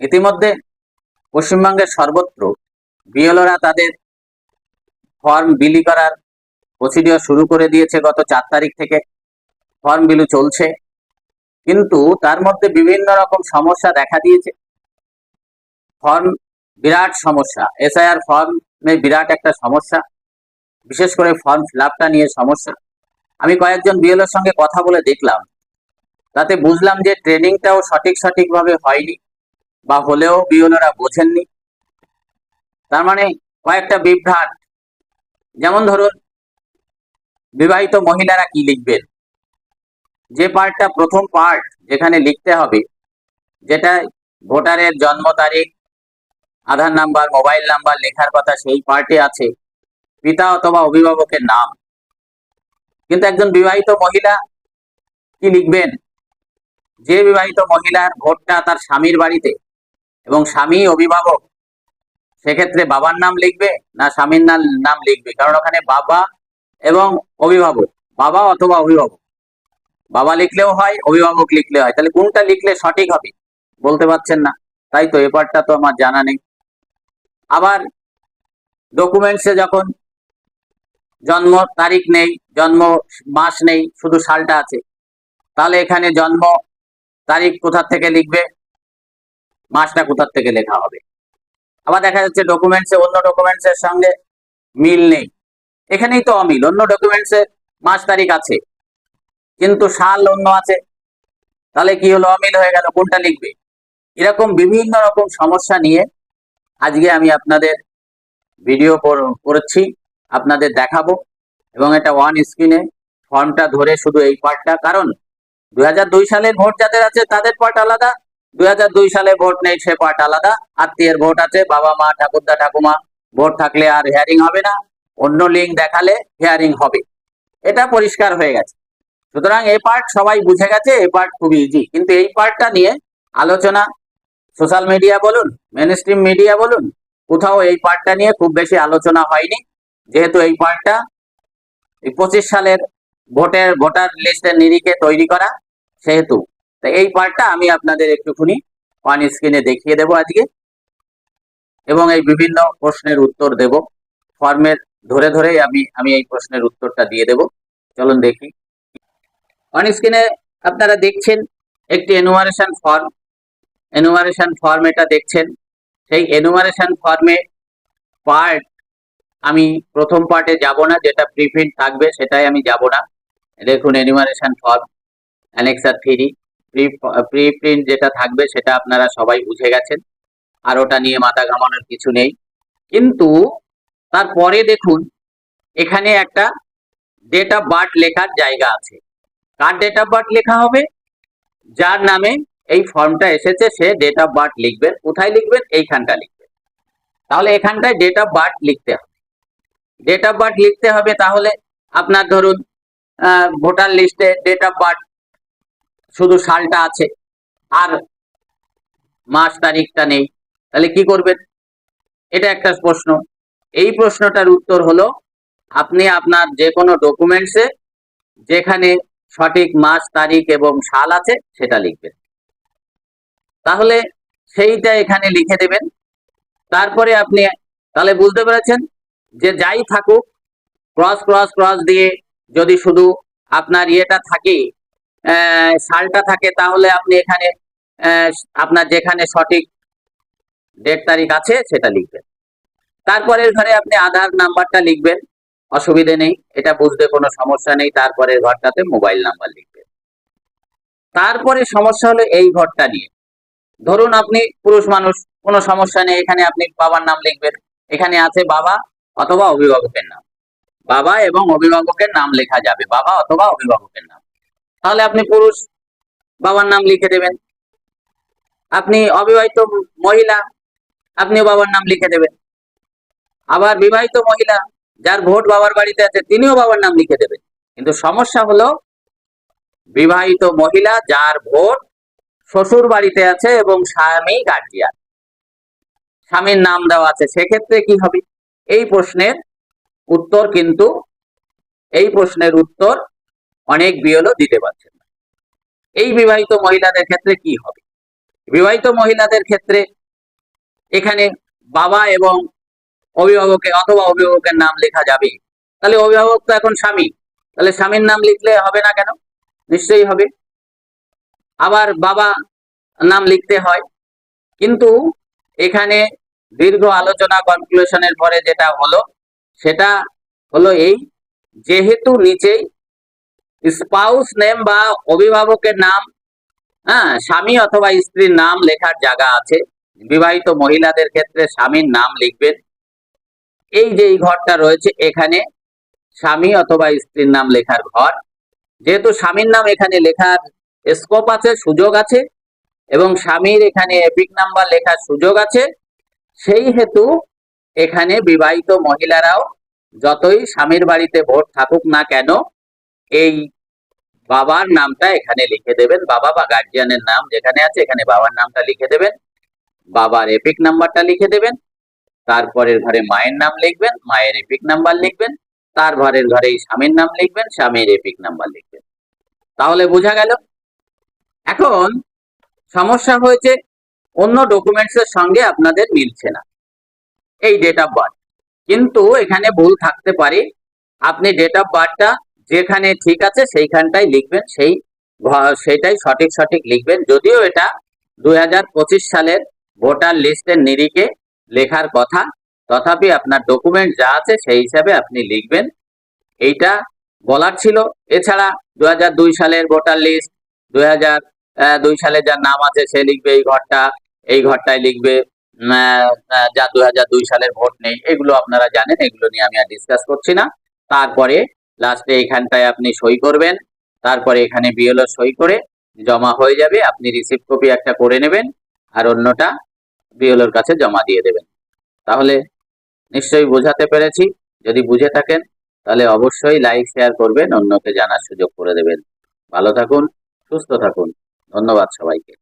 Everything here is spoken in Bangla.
ইতিমধ্যে পশ্চিমবঙ্গের সর্বত্র বিএলওরা তাদের ফর্ম বিলি করার প্রসিডিওর শুরু করে দিয়েছে। গত চার তারিখ থেকে ফর্ম বিলু চলছে। কিন্তু তার মধ্যে বিভিন্ন রকম সমস্যা দেখা দিয়েছে। ফর্ম বিরাট সমস্যা। এসআইআর ফর্মে বিরাট একটা সমস্যা। বিশেষ করে ফর্ম ফিল নিয়ে সমস্যা। আমি কয়েকজন বিএলওর সঙ্গে কথা বলে দেখলাম। তাতে বুঝলাম যে ট্রেনিংটাও সঠিক সঠিকভাবে হয়নি। বা হলেও বিএলওরা বোঝেননি। তার মানে কয়েকটা বিভ্রাট। যেমন ধরুন, বিবাহিত মহিলারা কি লিখবেন যে পার্টটা প্রথম পার্ট যেখানে লিখতে হবে, যেটা ভোটারের জন্ম তারিখ, আধার নাম্বার, মোবাইল নাম্বার, লেখার কথা সেই পার্টে আছে, পিতা অথবা অভিভাবকের নাম। কিন্তু একজন বিবাহিত মহিলা কি লিখবেন? যে বিবাহিত মহিলার ভোটটা তার স্বামীর বাড়িতে এবং স্বামী অভিভাবক, সেক্ষেত্রে বাবার নাম লিখবে না স্বামীর নাম নাম লিখবে? কারণ ওখানে বাবা এবং অভিভাবক, বাবা অথবা অভিভাবক। বাবা লিখলেও হয়, অভিভাবক লিখলে হয়। তাহলে কোনটা লিখলে সঠিক হবে? বলতে পারছেন না। তাই তো এপারটা তো আমার জানা নেই। আবার ডকুমেন্টসে যখন জন্ম তারিখ নেই, জন্ম মাস নেই, শুধু সালটা আছে, তাহলে এখানে জন্ম তারিখ কোথা থেকে লিখবে? মাসটা কোথার থেকে লেখা হবে? আবার দেখা যাচ্ছে ডকুমেন্টসে অন্য ডকুমেন্টসের সঙ্গে মিল নেই। এখানেই তো অমিল, অন্য ডকুমেন্টসে মাস তারিখ আছে, কিন্তু সাল অন্য আছে। তাহলে কি হলো? অমিল হয়ে গেল, কোনটা লিখবে? এরকম বিভিন্ন রকম সমস্যা নিয়ে আজকে আমি আপনাদের ভিডিও করেছি, আপনাদের দেখাবো, এবং এটা ওয়ান স্ক্রিনে ফর্মটা ধরে শুধু এই পার্টটা কারণ দুই হাজার দুই সালের ভোট যাদের আছে, তাদের পার্ট আলাদা দুই হাজার দুই সালে ভোট নেই, সে পার্ট আলাদা। আত্মীয়ের ভোট আছে, বাবা মা, ঠাকুরদা, ঠাকুমা, ভোট থাকলে আর হিয়ারিং হবে না। অন্য লিঙ্ক দেখালে হিয়ারিং হবে। এটা পরিষ্কার হয়ে গেছে। সুতরাং এই পার্ট সবাই বুঝে গেছে, এই পার্ট খুবই ইজি কিন্তু এই পার্টটা নিয়ে আলোচনা সোশ্যাল মিডিয়া বলুন মেন মিডিয়া বলুন, কোথাও এই পার্টটা নিয়ে খুব বেশি আলোচনা হয়নি। যেহেতু এই পার্টটা পঁচিশ সালের ভোটের, ভোটার লিস্টের নিরিখে তৈরি করা, সেহেতু তো এই পার্টটা আমি আপনাদের একটুখানি অন স্ক্রিনে দেখিয়ে দেব আজকে এবং এই বিভিন্ন প্রশ্নের উত্তর দেব। ফর্মের ধরে ধরেই আমি আমি এই প্রশ্নের উত্তরটা দিয়ে দেব। চলুন দেখি। অন স্ক্রিনে আপনারা দেখছেন একটি এনুমারেশন ফর্ম এনুমারেশন ফর্ম এটা দেখছেন। সেই এনুমারেশন ফর্মে পার্ট আমি প্রথম পার্টে যাব না, যেটা প্রিপ্রিন্ট থাকবে সেটাই আমি যাব না। দেখুন enumeration form annexure three pre pre print যেটা থাকবে সেটা আপনারা সবাই বুঝে গেছেন। আর ওটা নিয়ে মাথা ঘামানোর কিছু নেই। কিন্তু তারপরে দেখুন, এখানে একটা ডেট অফ বার্থ লেখার জায়গা আছে। কার ডেট অফ বার্থ লেখা হবে? যার নামে এই ফর্মটা এসেছে, সে ডেট অফ বার্থ লিখবেন কোথায় লিখবেন? এইখানটা লিখবেন তাহলে এখানটায় ডেট অফ বার্থ লিখতে হবে। ডেট অফ বার্থ লিখতে হবে তাহলে আপনার ধরুন ভোটার লিস্টে ডেট অফ বার্থ শুধু সালটা আছে আর মাস তারিখটা নেই। তাহলে কি করবেন? এটা একটা প্রশ্ন। এই প্রশ্নটার উত্তর হলো, আপনি আপনার যে কোনো ডকুমেন্টসে যেখানে সঠিক মাস, তারিখ এবং সাল আছে সেটা লিখবেন। তাহলে সেইটা এখানে লিখে দেবেন। তারপরে আপনি তাহলে বুঝতে পেরেছেন যে যাই থাকুক ক্রস ক্রস ক্রস দিয়ে যদি শুধু আপনার ইয়েটা থাকে সালটা থাকে, তাহলে আপনি এখানে আপনার যেখানে সঠিক ডেট তারিখ আছে, সেটা লিখবেন। তারপরে ঘরে আপনি আধার নাম্বারটা লিখবেন, অসুবিধে নেই, এটা বুঝতে কোনো সমস্যা নেই তারপরে ঘরটাতে মোবাইল নাম্বার লিখবেন। তারপরে সমস্যা হলো এই ঘরটা নিয়ে। ধরুন আপনি পুরুষ মানুষ, কোনো সমস্যা নেই, এখানে আপনি বাবার নাম লিখবেন, এখানে আছে বাবা অথবা অভিভাবকের নাম। বাবা এবং অভিভাবকের নাম লেখা যাবে, বাবা অথবা অভিভাবকের নাম। তাহলে আপনি পুরুষ, বাবার নাম লিখে দেবেন। আপনি অবিবাহিত মহিলা, আপনিও বাবার নাম লিখে দেবেন। আবার বিবাহিত মহিলা, যার ভোট বাবার বাড়িতে আছে, তিনিও বাবার নাম লিখে দেবেন। কিন্তু সমস্যা হলো, বিবাহিত মহিলা যার ভোট শ্বশুর বাড়িতে আছে এবং স্বামী গার্জিয়ান স্বামীর নাম দেওয়া আছে, সেক্ষেত্রে কি হবে? এই প্রশ্নের উত্তর কিন্তু, এই প্রশ্নের উত্তর অনেক বিয়লও দিতে পারছেন না। এই বিবাহিত মহিলাদের ক্ষেত্রে কি হবে? বিবাহিত মহিলাদের ক্ষেত্রে এখানে বাবা এবং অভিভাবকের অথবা অভিভাবকের নাম লেখা যাবে। তাহলে অভিভাবক তো এখন স্বামী। তাহলে স্বামীর নাম লিখলে হবে না কেন? নিশ্চয়ই হবে। আবার বাবা নাম লিখতে হয়। কিন্তু এখানে দীর্ঘ আলোচনা কনক্লুশনের পরে যেটা হলো, সেটা হলো এই, যেহেতু নিচেই স্পাউস নেম বা অভিভাবকের নাম হ্যাঁ স্বামী অথবা স্ত্রীর নাম লেখার জায়গা আছে। বিবাহিত মহিলাদের ক্ষেত্রে স্বামীর নাম লিখবেন। এই যে এই ঘরটা রয়েছে, এখানে স্বামী অথবা স্ত্রীর নাম লেখার ঘর। যেহেতু স্বামীর নাম এখানে লেখার স্কোপ আছে, সুযোগ আছে, এবং স্বামীর এখানে এপিক নাম্বার লেখার সুযোগ আছে, সেই হেতু এখানে বিবাহিত মহিলারাও যতই স্বামীর বাড়িতে ভোট থাকুক না কেন এই বাবার নামটা এখানে লিখে দেবেন। বাবা বা গার্জিয়ানের নাম যেখানে আছে, এখানে বাবার নামটা লিখে দেবেন। বাবার এপিক নাম্বারটা লিখে দেবেন। তারপরের ঘরে মায়ের নাম লিখবেন, মায়ের এপিক নাম্বার লিখবেন। তার ঘরের ঘরে স্বামীর নাম লিখবেন, স্বামীর এপিক নাম্বার লিখবেন। তাহলে বোঝা গেল? এখন সমস্যা হয়েছে, অন্য ডকুমেন্টস এর সঙ্গে আপনাদের মিলছে না। এই ডেট অফ বার্থ কিন্তু এখানে ভুল থাকতে পারে। আপনি ডেট অফ বার্থটা যেখানে ঠিক আছে সেইখানটাই লিখবেন, সেই সেটাই সঠিক সঠিক লিখবেন। যদিও এটা দু হাজার পঁচিশ সালের ভোটার লিস্টের নিরিখে লেখার কথা, তথাপি আপনার ডকুমেন্ট যা আছে সেই হিসাবে আপনি লিখবেন। এইটা বলার ছিল। এছাড়া দু হাজার দুই সালের ভোটার লিস্ট, দুই সালে যার নাম আছে সে লিখবে এই ঘরটা, এই ঘরটায় লিখবে যা দু হাজার দুই সালের ভোট নেই, এগুলো আপনারা জানেন, এগুলো নিয়ে আমি আর ডিসকাস করছি না। তারপরে লাস্টে এখানটায় আপনি সই করবেন। তারপরে এখানে বিএলও সই করে জমা হয়ে যাবে। আপনি রিসিপ্ট কপি একটা করে নেবেন আর অন্যটা বিএলওর কাছে জমা দিয়ে দেবেন। তাহলে নিশ্চয়ই বোঝাতে পেরেছি। যদি বুঝে থাকেন, তাহলে অবশ্যই লাইক শেয়ার করবেন, অন্যকে জানার সুযোগ করে দেবেন। ভালো থাকুন, সুস্থ থাকুন। ধন্যবাদ সবাইকে।